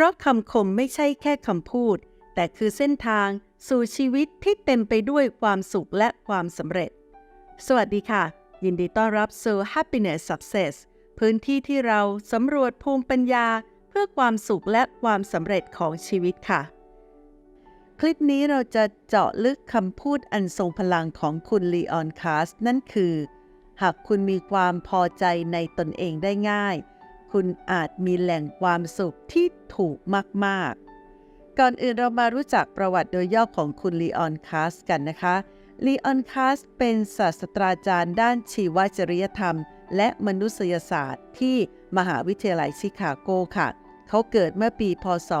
ราะคำคมไม่ใช่แค่คำพูด แต่คือเส้นทางสู่ชีวิตที่เต็มไปด้วยความสุขและความสำเร็จ สวัสดีค่ะ ยินดีต้อนรับสู่ Happiness Success พื้นที่ที่เราสำรวจภูมิปัญญา เพื่อความสุขและความสำเร็จของชีวิตค่ะ คลิปนี้เราจะเจาะลึกคำพูดอันทรงพลังของคุณลีออนคาสนั่นคือ หากคุณมีความพอใจในตนเองได้ง่าย คุณอาจมีแหล่งความสุขที่ถูกมากๆ ก่อนอื่นเรามารู้จักประวัติโดยย่อของคุณลีออนคาสกันนะคะลีออนคาสเป็นศาสตราจารย์ด้านชีวจริยธรรม และมนุษยศาสตร์ที่มหาวิทยาลัยชิคาโกค่ะ เขาเกิดเมื่อปี พศ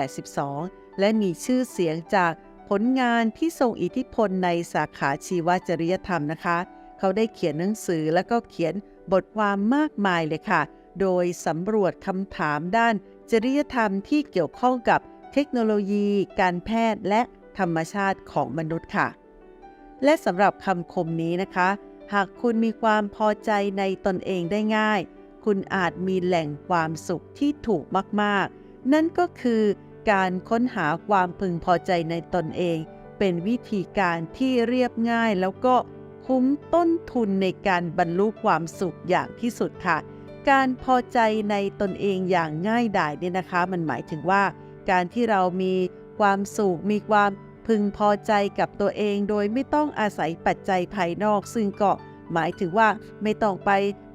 2482 และมีชื่อเสียงจากผลงานที่ทรงอิทธิพลในสาขาชีวจริยธรรมนะคะ เขาได้เขียนหนังสือและก็เขียน บทความมากมายเลยค่ะ โดยสำรวจคำถามด้านจริยธรรมที่เกี่ยวข้องกับเทคโนโลยี การแพทย์และธรรมชาติของมนุษย์ค่ะ และสำหรับคำคมนี้นะคะ หากคุณมีความพอใจในตนเองได้ง่าย คุณอาจมีแหล่งความสุขที่ถูกมากๆ นั่นก็คือการค้นหาความพึงพอใจในตนเอง เป็นวิธีการที่เรียบง่ายแล้วก็ คุ้มต้นทุนในการบรรลุความสุขอย่างที่สุดค่ะ การพอใจในตนเองอย่างง่ายดายเนี่ยนะคะ มันหมายถึงว่า การที่เรามีความสุขมีความพึงพอใจกับตัวเองโดยไม่ต้องอาศัยปัจจัยภายนอก ซึ่งก็หมายถึงว่าไม่ต้องไป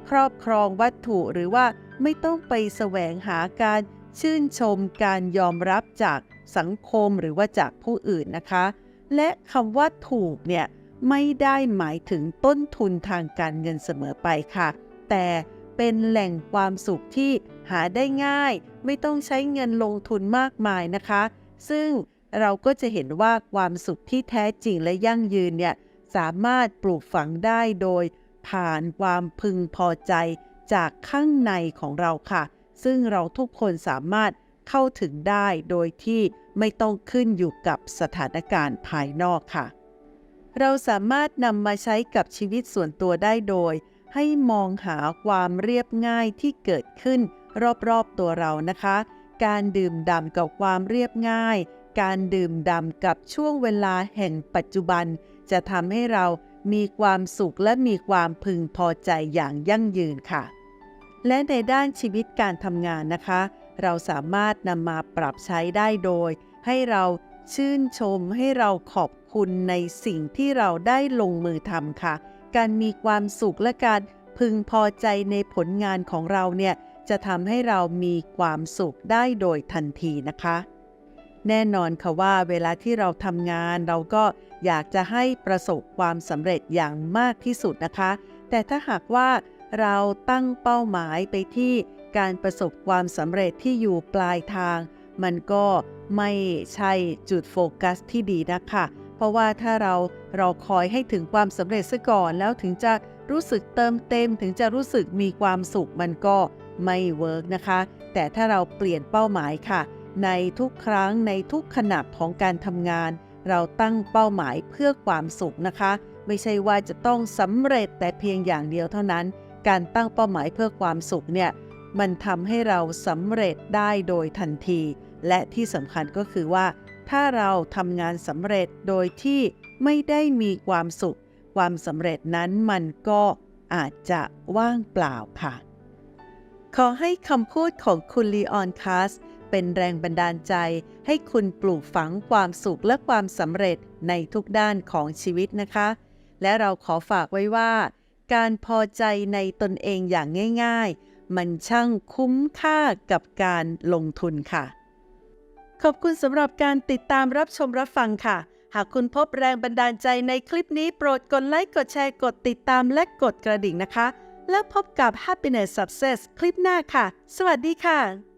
ครอบครองวัตถุหรือว่าไม่ต้องไปแสวงหาการชื่นชมการยอมรับจากสังคมหรือว่าจากผู้อื่นนะคะ และคำว่าถูกเนี่ย ไม่ได้หมายถึงต้นทุนทางการเงินเสมอไปค่ะ แต่เป็นแหล่งความสุขที่หาได้ง่าย ไม่ต้องใช้เงินลงทุนมากมายนะคะ ซึ่งเราก็จะเห็นว่าความสุขที่แท้จริงและยั่งยืนเนี่ยสามารถปลูกฝังได้โดย ผ่านความพึงพอใจจากข้างในของเราค่ะ ซึ่งเราทุกคนสามารถเข้าถึงได้โดยที่ไม่ต้องขึ้นอยู่กับสถานการณ์ภายนอกค่ะ เราสามารถนำมาใช้กับชีวิตส่วนตัวได้โดย ให้มองหาความเรียบง่ายที่เกิดขึ้นรอบๆตัวเรานะคะ การดื่มด่ำกับความเรียบง่าย การดื่มด่ำกับช่วงเวลาแห่งปัจจุบัน จะทำให้เรามีความสุขและมีความพึงพอใจอย่างยั่งยืนค่ะ และในด้านชีวิตการทำงานนะคะ เราสามารถนำมาปรับใช้ได้โดย ให้เรา ชื่นชมให้เราขอบคุณในสิ่งที่เราได้ลงมือทำค่ะ การมีความสุขและการพึงพอใจในผลงานของเราเนี่ยจะทำให้เรามีความสุขได้โดยทันทีนะคะ แน่นอนค่ะว่าเวลาที่เราทำงานเราก็อยากจะให้ประสบความสำเร็จอย่างมากที่สุดนะคะ แต่ถ้าหากว่าเราตั้งเป้าหมายไปที่การประสบความสำเร็จที่อยู่ปลายทาง มันก็ไม่ใช่จุดโฟกัสที่ดีนะคะเพราะว่าถ้าเราเราคอยให้ถึงความสำเร็จซะก่อนแล้วถึงจะรู้สึกเติมเต็มถึงจะรู้สึกมีความสุขมันก็ไม่เวิร์กนะคะ แต่ถ้าเราเปลี่ยนเป้าหมายค่ะ ในทุกครั้งในทุกขณะของการทำงาน เราตั้งเป้าหมายเพื่อความสุขนะคะ ไม่ใช่ว่าจะต้องสำเร็จแต่เพียงอย่างเดียวเท่านั้น การตั้งเป้าหมายเพื่อความสุขเนี่ย มันทำให้เราสำเร็จได้โดยทันที และที่สำคัญก็คือว่า ถ้าเราทำงานสำเร็จโดยที่ไม่ได้มีความสุข ความสำเร็จนั้นมันก็อาจจะว่างเปล่าค่ะ ขอให้คำพูดของคุณลีออนคาสเป็นแรงบันดาลใจให้คุณปลูกฝังความสุขและความสำเร็จในทุกด้านของชีวิตนะคะ และเราขอฝากไว้ว่า การพอใจในตนเองอย่างง่าย ๆ มันช่างคุ้มค่ากับการลงทุนค่ะ ขอบคุณสำหรับการติดตามรับชมรับฟังค่ะ หากคุณพบแรงบันดาลใจในคลิปนี้โปรดกดไลค์ กดแชร์ กดติดตามและกดกระดิ่งนะคะ แล้วพบกับ Happiness Success คลิปหน้าค่ะ สวัสดีค่ะ